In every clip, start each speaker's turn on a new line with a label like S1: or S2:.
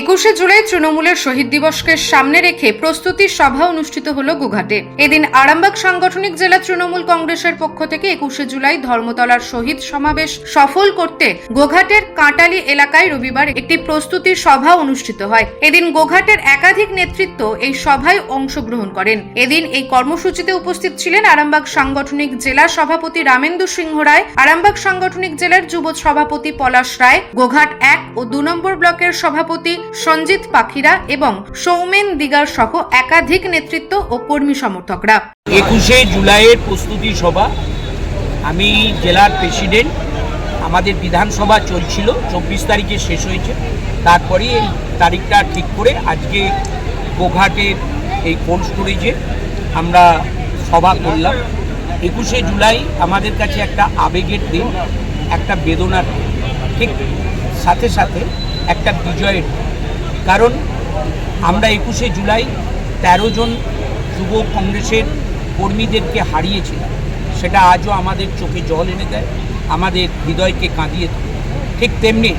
S1: একুশে জুলাই তৃণমূলের শহীদ দিবসকে সামনে রেখে প্রস্তুতি সভা অনুষ্ঠিত হল গোঘাটে এদিন আরামবাগ সাংগঠনিক জেলা তৃণমূল কংগ্রেসের পক্ষ থেকে একুশে জুলাই ধর্মতলার শহীদ সমাবেশ সফল করতে গোঘাটের কাঁটালি এলাকায় রবিবার একটি প্রস্তুতি সভা অনুষ্ঠিত হয়। এদিন গোঘাটের একাধিক নেতৃত্ব এই সভায় অংশগ্রহণ করেন। এদিন এই কর্মসূচিতে উপস্থিত ছিলেন আরামবাগ সাংগঠনিক জেলা সভাপতি রামেন্দু সিংহ রায়, আরামবাগ সাংগঠনিক জেলার যুব সভাপতি পলাশ রায় গোঘাট এক ও দু নম্বর ব্লকের সভাপতি সঞ্জিত পাখিরা এবং সৌমেন দিগার সহ একাধিক নেতৃত্ব ও কর্মী সমর্থকরা।
S2: একুশে জুলাইয়ের প্রস্তুতি সভা, আমি জেলার প্রেসিডেন্ট, আমাদের বিধানসভা চলছিল, চব্বিশ তারিখে শেষ হয়েছে। তারপরে এই তারিখটা ঠিক করে আজকে গোঘাটের এই কোল্ড স্টোরেজে আমরা সভা করলাম। একুশে জুলাই আমাদের কাছে একটা আবেগের দিন, একটা বেদনার ঠিক সাথে সাথে একটা বিজয়ের দিন। কারণ আমরা একুশে জুলাই তেরো জন যুব কংগ্রেসের কর্মীদেরকে হারিয়েছিলাম। সেটা আজও আমাদের চোখে জল এনে দেয়, আমাদের হৃদয়কে কাঁদিয়ে দেয় ঠিক তেমনি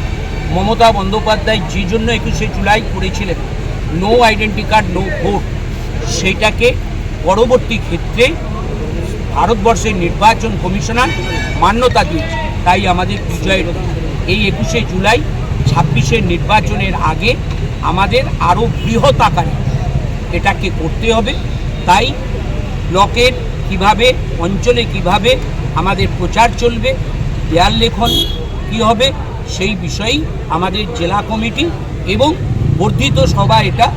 S2: মমতা বন্দ্যোপাধ্যায় যে জন্য একুশে জুলাই করেছিলেন no identity card no vote সেটাকে পরবর্তী ক্ষেত্রে ভারতবর্ষের নির্বাচন কমিশনার মান্যতা দিয়েছে। তাই আমাদের বিজয়ের। এই একুশে জুলাই ছাব্বিশের নির্বাচনের আগে আমাদের আরও বৃহৎ আকারে এটাকে করতে হবে তাই ব্লকের কীভাবে, অঞ্চলে কীভাবে আমাদের প্রচার চলবে, দেয়াল লেখন কী হবে, সেই বিষয়েই আমাদের জেলা কমিটি এবং বর্ধিত সভা এটা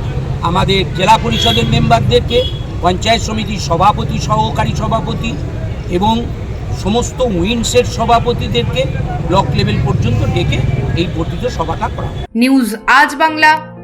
S2: আমাদের জেলা পরিষদের মেম্বারদেরকে, পঞ্চায়েত সমিতির সভাপতি, সহকারী সভাপতি এবং সমস্ত উইন্সের সভাপতিদেরকে ব্লক লেভেল পর্যন্ত ডেকে এই বর্ধিত সভাটা করা।
S1: নিউজ আজ বাংলা